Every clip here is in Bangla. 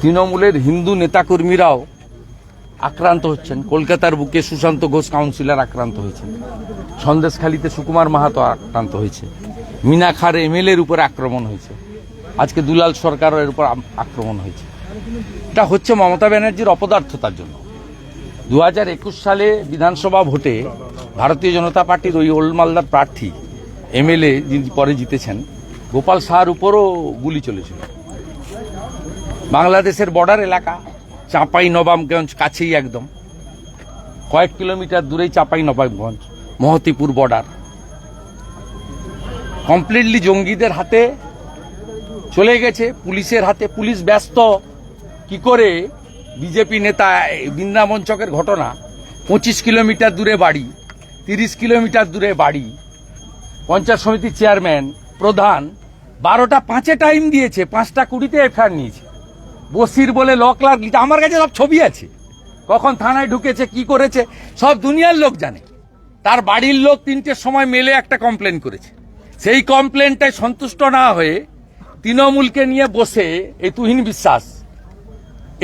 তৃণমূলের হিন্দু নেতাকর্মীরাও আক্রান্ত হচ্ছেন। কলকাতার বুকে সুশান্ত ঘোষ কাউন্সিলর আক্রান্ত হয়েছেন। সন্দেশখালীতে সুকুমার মাহাতো আক্রান্ত হয়েছে। মিনা মিনাখার এমএলএর উপর আক্রমণ হয়েছে। আজকে দুলাল সরকারের উপর আক্রমণ হয়েছে। এটা হচ্ছে মমতা ব্যানার্জির অপদার্থতার জন্য। দু হাজার একুশ সালে বিধানসভা ভোটে ভারতীয় জনতা পার্টির ওই ওল্ড মালদার প্রার্থী, এমএলএ যিনি পরে জিতেছেন, গোপাল শাহর উপরও গুলি চলেছিল। বাংলাদেশের বর্ডার এলাকা, চাঁপাই, নবাবগঞ্জ কাছেই একদম। কয়েক কিলোমিটার দূরেই চাঁপাই, নবাবগঞ্জ, মহতিপুর বর্ডার কমপ্লিটলি জঙ্গিদের হাতে চলে গেছে, পুলিশের হাতে। পুলিশ ব্যস্ত। কি করে? বিজেপি নেতা বৃন্দাবন চকের ঘটনা। পঁচিশ কিলোমিটার দূরে বাড়ি, তিরিশ কিলোমিটার দূরে বাড়ি। পঞ্চায়েত সমিতির চেয়ারম্যান প্রধান, বারোটা পাঁচে টাইম দিয়েছে, পাঁচটা কুড়িতে এফআইআর নিয়েছে। বসির বলে ল ক্লার্ক আমার কাছে সব ছবি আছে। কখন থানায় ঢুকেছে, কি করেছে, সব দুনিয়ার লোক জানে। তার বাড়ির লোক তিনটের সময় মেলে একটা কমপ্লেন করেছে। সেই কমপ্লেনটায় সন্তুষ্ট না হয়ে তৃণমূলকে নিয়ে বসে এই তুহিন বিশ্বাস,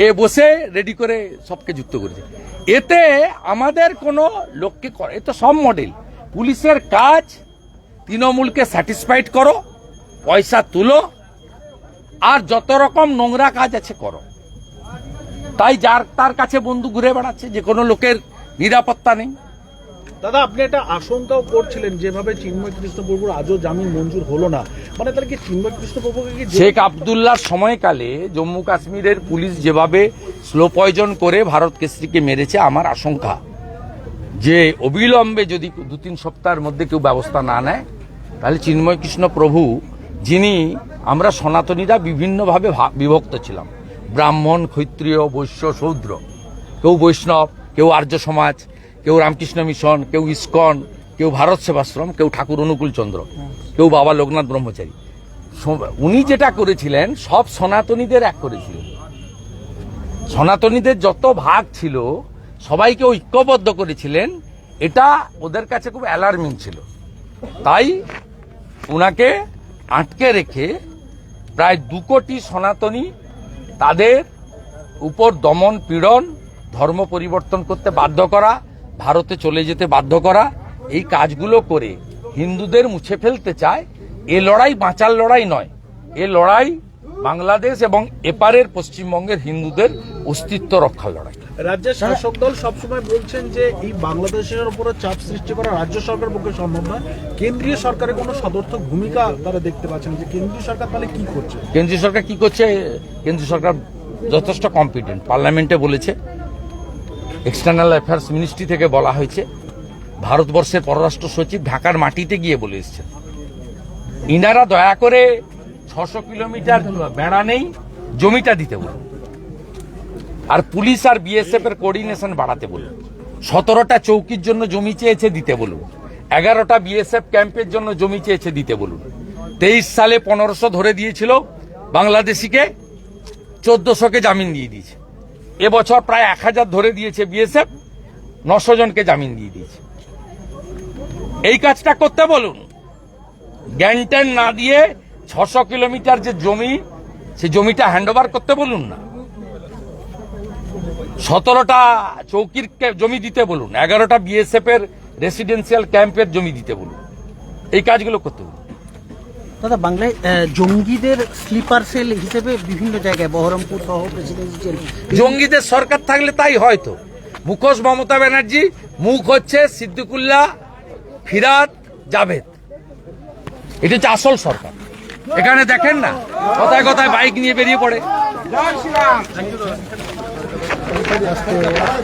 এ বসে রেডি করে সবকে যুক্ত করেছে। এতে আমাদের কোনো লোককে করে এ তো সব মডেল পুলিশের কাজ, তৃণমূলকে স্যাটিসফাইড করো, পয়সা তুলো আর যত রকম নোংরা কাজ আছে করো। তাই যার তার কাছে বন্ধু ঘুরে বেড়াচ্ছে যে কোনো লোকের নিরাপত্তা নেই। দাদা আপনি একটা আশঙ্কাও করছিলেন যেভাবে চিন্ময় কৃষ্ণপ্রভুর আজও জামিন মঞ্জুর হলো না। মানে তাহলে কি চিন্ময় কৃষ্ণপ্রভুকে কি শেখ আবদুল্লাহর সময়কালে জম্মু কাশ্মীরের পুলিশ যেভাবে স্লো পয়জন করে ভারত কেসরিকে মেরেছে আমার আশঙ্কা। যে অবিলম্বে যদি দু তিন সপ্তাহের মধ্যে কেউ ব্যবস্থা না নেয় তাহলে চিন্ময় কৃষ্ণ প্রভু যিনি আমরা সনাতনীরা বিভিন্নভাবে বিভক্ত ছিলাম। ব্রাহ্মণ, ক্ষত্রিয়, বৈশ্য শূদ্র কেউ বৈষ্ণব, কেউ আর্য সমাজ, কেউ রামকৃষ্ণ মিশন, কেউ ইস্কন, কেউ ভারত সেবাশ্রম, কেউ ঠাকুর অনুকূল চন্দ্র, কেউ বাবা লোকনাথ ব্রহ্মচারী। উনি যেটা করেছিলেন, সব সনাতনীদের এক করেছিলেন। সনাতনীদের যত ভাগ ছিল, সবাইকে ঐক্যবদ্ধ করেছিলেন। এটা ওদের কাছে খুব অ্যালার্মিং ছিল। তাই ওনাকে আটকে রেখে প্রায় দু কোটি সনাতনী তাদের উপর দমন পীড়ন, ধর্ম পরিবর্তন করতে বাধ্য করা, ভারতে চলে যেতে বাধ্য করা, এই কাজগুলো করে হিন্দুদের মুছে ফেলতে চায়, এ লড়াই বাঁচার লড়াই নয়। এ লড়াই বাংলাদেশ এবং এপারের পশ্চিমবঙ্গের হিন্দুদের অস্তিত্ব রক্ষার লড়াই। রাজ্যের শাসক দল সবসময় বলছেন যে এই বাংলাদেশের উপরে চাপ সৃষ্টি করা রাজ্য সরকারের পক্ষে সম্ভব নয়। কেন্দ্রীয় সরকারের কোনো সদর্থক ভূমিকা তারা দেখতে পাচ্ছেন যে কেন্দ্রীয় সরকার তাহলে কি করছে? কেন্দ্রীয় সরকার কি করছে? কেন্দ্রীয় সরকার যথেষ্ট কম্পিটেন্ট পার্লামেন্টে বলেছে এক্সটার্নাল অ্যাফেয়ার্স মিনিস্ট্রি থেকে বলা হয়েছে ভারতবর্ষের পররাষ্ট্র সচিব ঢাকার মাটিতে গিয়ে বলে এসছেন। ইনারা দয়া করে ছশো কিলোমিটার বেড়া নেই জমিটা দিতে বলুন। আর পুলিশ আর বিএসএফ এর কোঅর্ডিনেশন বাড়াতে বলুন। সতেরোটা চৌকির জন্য জমি চেয়েছে দিতে বলুন। এগারোটা বিএসএফ ক্যাম্পের জন্য জমি চেয়েছে দিতে বলুন। তেইশ সালে পনেরোশো ধরে দিয়েছিল, বাংলাদেশিকে চোদ্দশোকে জামিন দিয়ে দিয়েছে। এবছর প্রায় এক হাজার ধরে দিয়েছে বিএসএফ নশো জনকে জামিন দিয়ে দিয়েছে। এই কাজটা করতে বলুন। জ্ঞানট্যান না দিয়ে ছশো কিলোমিটার যে জমি, সে জমিটা হ্যান্ডওভার করতে বলুন না। সতেরোটা চৌকির জমি দিতে বলুন এগারোটা বিএসএফ এর রেসিডেন্সিয়াল ক্যাম্পের জমি দিতে বলুন। এই কাজগুলো করতে বলুন। দাদা বাংলায় জঙ্গিদের স্লিপার সেল হিসেবে বিভিন্ন জায়গায় বহরমপুর সহ জঙ্গিদের সরকার থাকলে তাই হয়তো মুখোশ মমতা ব্যানার্জি মুখ হচ্ছে সিদ্দিকুল্লাহ ফিরাদ জাভেদ। এটা হচ্ছে আসল সরকার। এখানে দেখেন না কথায় কথায় বাইক নিয়ে বেরিয়ে পড়ে। Gracias.